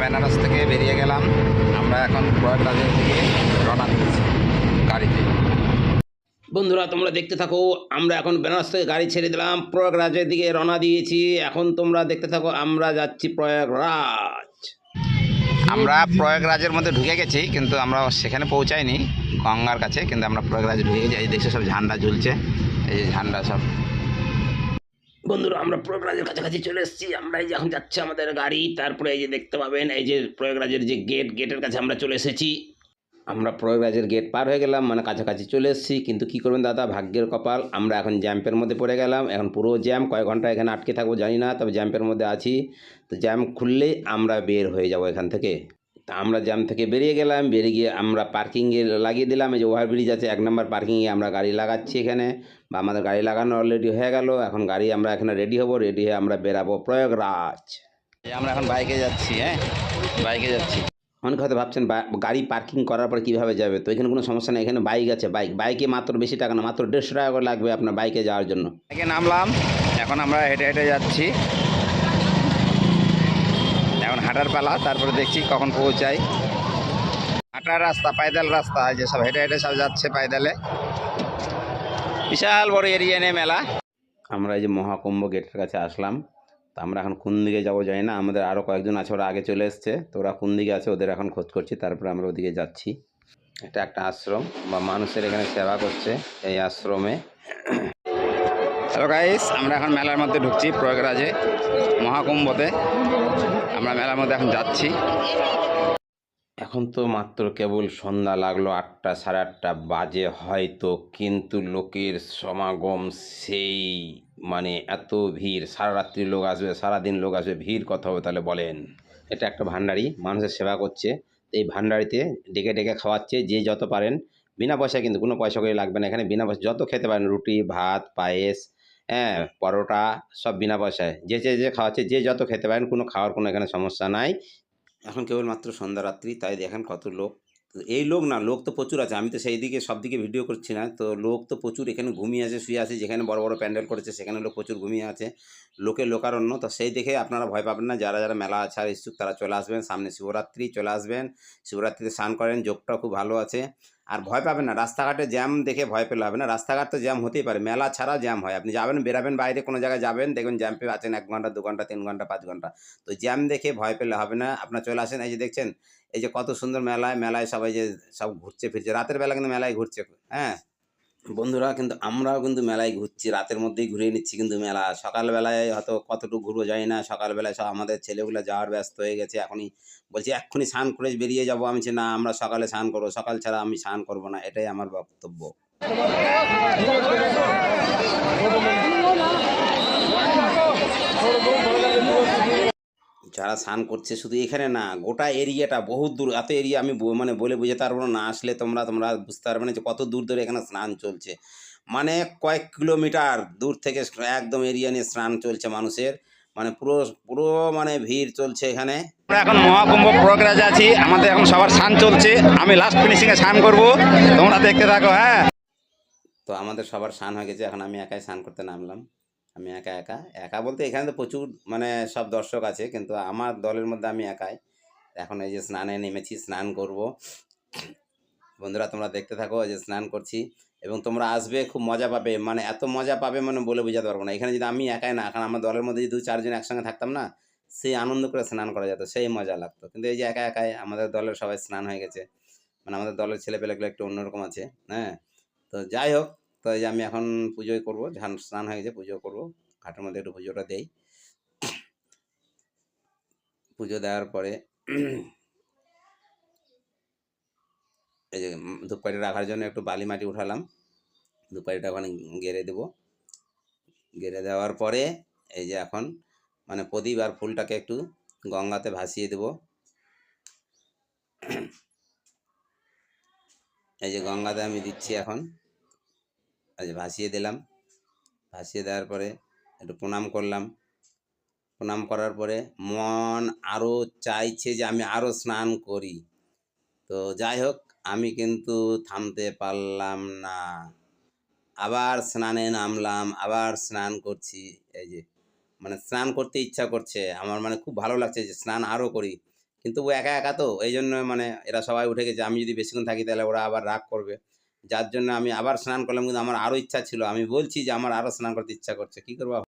বেনারস থেকে বেরিয়ে গেলাম। আমরা এখন প্রয়াগরাজের দিকে রওনা দিয়েছি গাড়িতে। বন্ধুরা তোমরা দেখতে থাকো আমরা এখন বেনারস থেকে গাড়ি ছেড়ে দিলাম প্রয়াগরাজের দিকে রওনা দিয়েছি। এখন তোমরা দেখতে থাকো আমরা যাচ্ছি প্রয়াগরাজ আমরা প্রয়াগরাজের মধ্যে ঢুকে গেছি কিন্তু আমরা সেখানে পৌঁছাইনি গঙ্গার কাছে কিন্তু আমরা প্রয়াগরাজে ঢুকে গেছি। এই দেখছ সব ঝান্ডা ঝুলছে। এই যে ঝান্ডা সব বন্ধুরা, আমরা প্রয়াগরাজের কাছাকাছি চলে এসেছি। আমরা এই যে এখন যাচ্ছে আমাদের গাড়ি, তারপরে এই যে দেখতে পাবেন, এই যে প্রয়াগরাজের যে গেট গেটের কাছে আমরা চলে এসেছি। আমরা প্রয়াগরাজের গেট পার হয়ে গেলাম মানে কাছাকাছি চলে এসেছি। কিন্তু কি করবেন দাদা, ভাগ্যের কপাল। আমরা এখন জ্যাম্পের মধ্যে পড়ে গেলাম। এখন পুরো জ্যাম কয়েক ঘণ্টা এখানে আটকে থাকব, জানি না, তবে জ্যাম্পের মধ্যে আছি। তো জ্যাম খুললেই আমরা বের হয়ে যাব এখান থেকে। তা আমরা জ্যাম থেকে বেরিয়ে গেলাম, বেরিয়ে গিয়ে আমরা পার্কিংয়ে লাগিয়ে দিলাম, এই যে ওভারব্রিজ আছে, এক নম্বর পার্কিংয়ে আমরা গাড়ি লাগাচ্ছি এখানে। বা আমাদের গাড়ি লাগানো অলরেডি হয়ে গেল, এখন গাড়ি আমরা এখানে রেডি হব রেডি হয়ে আমরা বেরাবো প্রয়াগরাজ। আমরা এখন বাইকে যাচ্ছি হ্যাঁ? বাইকে যাচ্ছি। অনেকে হয়তো ভাবছেন গাড়ি পার্কিং করার পর কীভাবে যাবে? তো এখানে কোনো সমস্যা নেই, এখানে বাইক আছে বাইক বাইকে মাত্র বেশি টাকা না, মাত্র দেড়শো টাকা করে লাগবে আপনার বাইকে যাওয়ার জন্য। বাইকে নামলাম, এখন আমরা হেঁটে হেঁটে যাচ্ছি। এখন হাঁটার পালা, তারপরে দেখছি কখন পৌঁছাই। হাঁটার রাস্তা, পায়দাল রাস্তা যে সব হেঁটে হেঁটে সব যাচ্ছে পায়দালে। বিশাল বড় এরিয়া নিয়ে মেলা। আমরা এই যে মহাকুম্ভ গেটের কাছে আসলাম। তো আমরা এখন কোন দিকে যাব জানি না, আমাদের আরও কয়েকজন আছে, ওরা আগে চলে এসছে। তো ওরা কোন দিকে আছে ওদের এখন খোঁজ করছি, তারপরে আমরা ওদিকে যাচ্ছি। এটা একটা আশ্রম, বা মানুষের এখানে সেবা করছে এই আশ্রমে। হ্যালো গাইস আমরা এখন মেলার মধ্যে ঢুকছি প্রয়াগরাজে, মহাকুম্ভতে। আমরা মেলার মধ্যে এখন যাচ্ছি। এখন তো মাত্র কেবল সন্ধ্যা লাগল আটটা, সাড়ে আটটা বাজে হয়তো, কিন্তু লোকের সমাগম সেই মানে এত ভিড়। সারা রাত্রি লোক আসবে সারাদিন লোক আসবে, ভিড় কথা হবে, তাহলে বলেন। এটা একটা ভান্ডারি, মানুষের সেবা করছে। এই ভান্ডারিতে ডেকে ডেকে খাওয়াচ্ছে, যে যত পারেন। বিনা পয়সায় কিন্তু কোনো পয়সা করে লাগবে না। এখানে বিনা পয়সা যত খেতে পারেন, রুটি, ভাত, পায়েস হ্যাঁ পরোটা সব বিনা পয়সায়। যে যে যে খাওয়াচ্ছে, যে যত খেতে পারেন, কোনো খাওয়ার কোনো এখানে সমস্যা নাই। এখন কেবলমাত্র সন্ধ্যা রাত্রি, তাই দেখেন কত লোক। এই লোক না, লোক তো প্রচুর আছে। আমি তো সেই দিকে সব দিকে ভিডিও করছি না। তো লোক তো প্রচুর এখানে ঘুমিয়ে আছে, শুয়ে আছে, যেখানে বড় বড় প্যান্ডেল করেছে, সেখানে লোক প্রচুর ঘুমিয়ে আছে। লোকে লোকারণ্য, তো সেই দেখে আপনারা ভয় পাবেন না। যারা যারা মেলা আছে আর ইচ্ছুক, তারা চলে আসবেন। সামনে শিবরাত্রি চলে আসবেন। শিবরাত্রিতে স্নান করেন, যোগটাও খুব ভালো আছে। আর ভয় পাবেন না। রাস্তাঘাটে জ্যাম দেখে ভয় পেলে হবে না। রাস্তাঘাট তো জ্যাম হতেই পারে। মেলা ছাড়া জ্যাম হয়। আপনি যাবেন, বেরাবেন, বাইরে কোনো জায়গায় যাবেন, দেখবেন জ্যাম পেয়ে আছেন এক ঘণ্টা, দু ঘণ্টা, তিন ঘণ্টা, পাঁচ ঘণ্টা। তো জ্যাম দেখে ভয় পেলে হবে না। আপনার চলে আসেন, এই যে দেখছেন, এই যে কত সুন্দর মেলায় মেলায় সবাই যে সব ঘুরছে, ফিরছে। রাতের বেলা কিন্তু মেলায় ঘুরছে। হ্যাঁ? বন্ধুরা কিন্তু আমরাও কিন্তু মেলায় ঘুরছি রাতের মধ্যেই ঘুরিয়ে নিচ্ছি কিন্তু মেলা সকালবেলায় হয়তো কতটুকু ঘুরবো যাই না সকালবেলায় সব আমাদের ছেলেগুলো যাওয়ার ব্যস্ত হয়ে গেছে এখনই বলছি এক্ষুনি স্নান করে বেরিয়ে যাব আমি না আমরা সকালে স্নান করব সকাল ছাড়া আমি স্নান করব না এটাই আমার বক্তব্য যারা স্নান করছে শুধু এখানে না গোটা এরিয়াটা বহুত দূর এত এরিয়া আমি মানে বলে বুঝাতে পারব না আসলে তোমরা তোমরা বুঝতে পারবে না যে কত দূর ধরে এখানে স্নান চলছে। মানে কয়েক কিলোমিটার দূর থেকে একদম এরিয়া নিয়ে স্নান চলছে মানুষের। মানে পুরো পুরো মানে ভিড় চলছে এখানে। আমরা এখন মহাকুম্ভ প্রয়াগরাজে আছি আমাদের এখন সবার স্নান চলছে। আমি লাস্ট ফিনিশিংয়ে স্নান করব তোমরা দেখতে থাকো হ্যাঁ। তো আমাদের সবার স্নান হয়ে গেছে এখন আমি একাই স্নান করতে নামলাম। আমি একা একা। একা বলতে এখানে তো প্রচুর মানে সব দর্শক আছে, কিন্তু আমার দলের মধ্যে আমি একাই। এখন এই যে স্নানে নেমেছি, স্নান করব। বন্ধুরা, তোমরা দেখতে থাকো যে স্নান করছি। এবং তোমরা আসবে, খুব মজা পাবে। মানে এত মজা পাবে মানে বলে বোঝাতে পারব না। এখানে যদি আমি একাই না, কারণ আমার দলের মধ্যে যদি দু চারজন একসঙ্গে থাকতাম না, সেই আনন্দ করে স্নান করা যেত, সেই মজা লাগতো। কিন্তু এই যে একা, একাই, আমাদের দলের সবাই স্নান হয়ে গেছে। মানে আমাদের দলের ছেলেপেলেগুলো একটু অন্যরকম আছে হ্যাঁ? তো যাই হোক তো যে আমি এখন পুজোই করব, ঝান স্নান হয়ে গেছে পুজো করব। ঘাটের মধ্যে একটু পুজোটা দেই। পুজো দেওয়ার পরে এই যে ধূপকাঠি রাখার জন্য একটু বালি মাটি উঠালাম। ধূপকাঠিটা ওখানে গেড়ে দেবো। গেড়ে দেওয়ার পরে এই যে এখন মানে প্রদীপ আর ফুলটাকে একটু গঙ্গাতে ভাসিয়ে দেবো। এই যে গঙ্গাতে আমি দিচ্ছি এখন। ভাসিয়ে দিলাম। ভাসিয়ে দেওয়ার পরে একটু প্রণাম করলাম। প্রণাম করার পরে মন আরও চাইছে যে আমি আরও স্নান করি। তো যাই হোক, আমি কিন্তু থামতে পারলাম না। আবার স্নানে নামলাম, আবার স্নান করছি। এই যে মানে স্নান করতে ইচ্ছা করছে। আমার মানে খুব ভালো লাগছে যে স্নান আরও করি। কিন্তু ও একা একা তো এই জন্য মানে এরা সবাই উঠে গেছে। আমি যদি বেশিক্ষণ থাকি তাহলে ওরা আবার রাগ করবে। যার জন্য আমি আবার স্নান করলাম, কিন্তু আমার আরও ইচ্ছা ছিল। আমি বলছি যে, আমার আরও স্নান করতে ইচ্ছা করছে। কী করব?